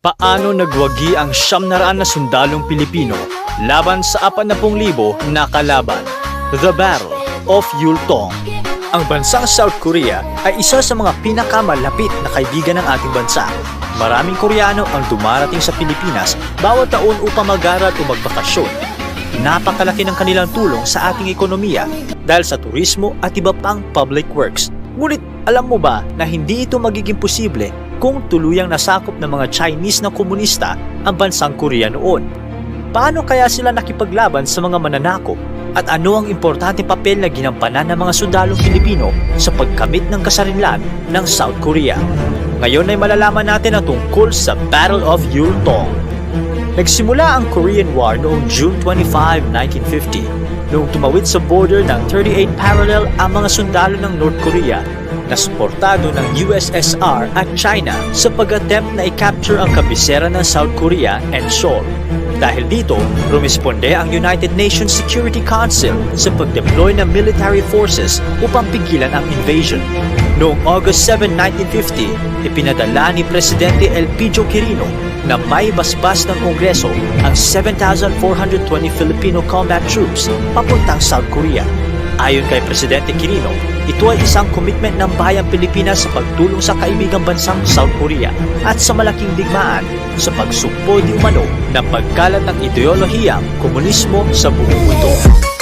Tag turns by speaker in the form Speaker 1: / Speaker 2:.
Speaker 1: Paano nagwagi ang siyam na raan na sundalong Pilipino laban sa 40,000 na kalaban? The Battle of Yultong. Ang bansang South Korea ay isa sa mga pinakamalapit na kaibigan ng ating bansa. Maraming Koreano ang dumarating sa Pilipinas bawat taon upang mag-aral o magbakasyon. Napakalaki ng kanilang tulong sa ating ekonomiya dahil sa turismo at iba pang public works. Ngunit alam mo ba na hindi ito magiging posible kung tuluyang nasakop ng mga Chinese na komunista ang bansang Korea noon? Paano kaya sila nakipaglaban sa mga mananakop? At ano ang importanteng papel na ginampanan ng mga sundalong Pilipino sa pagkamit ng kasarinlan ng South Korea? Ngayon ay malalaman natin ang tungkol sa Battle of Yultong. Nagsimula ang Korean War noong June 25, 1950 noong tumawid sa border ng 38 parallel ang mga sundalo ng North Korea na suportado ng USSR at China sa pag-attempt na i-capture ang kabisera ng South Korea and Seoul. Dahil dito, rumisponde ang United Nations Security Council sa pag-deploy ng military forces upang pigilan ang invasion. Noong August 7, 1950, ipinadala ni Presidente Elpidio Quirino na may basbas ng Kongreso ang 7,420 Filipino combat troops papuntang South Korea. Ayon kay Presidente Quirino, ito ay isang commitment ng bayang Pilipinas sa pagtulong sa kaibigang bansang South Korea at sa malaking digmaan sa pagsugpo di umano ng pagkalat ng ideolohiyang komunismo sa buong mundo.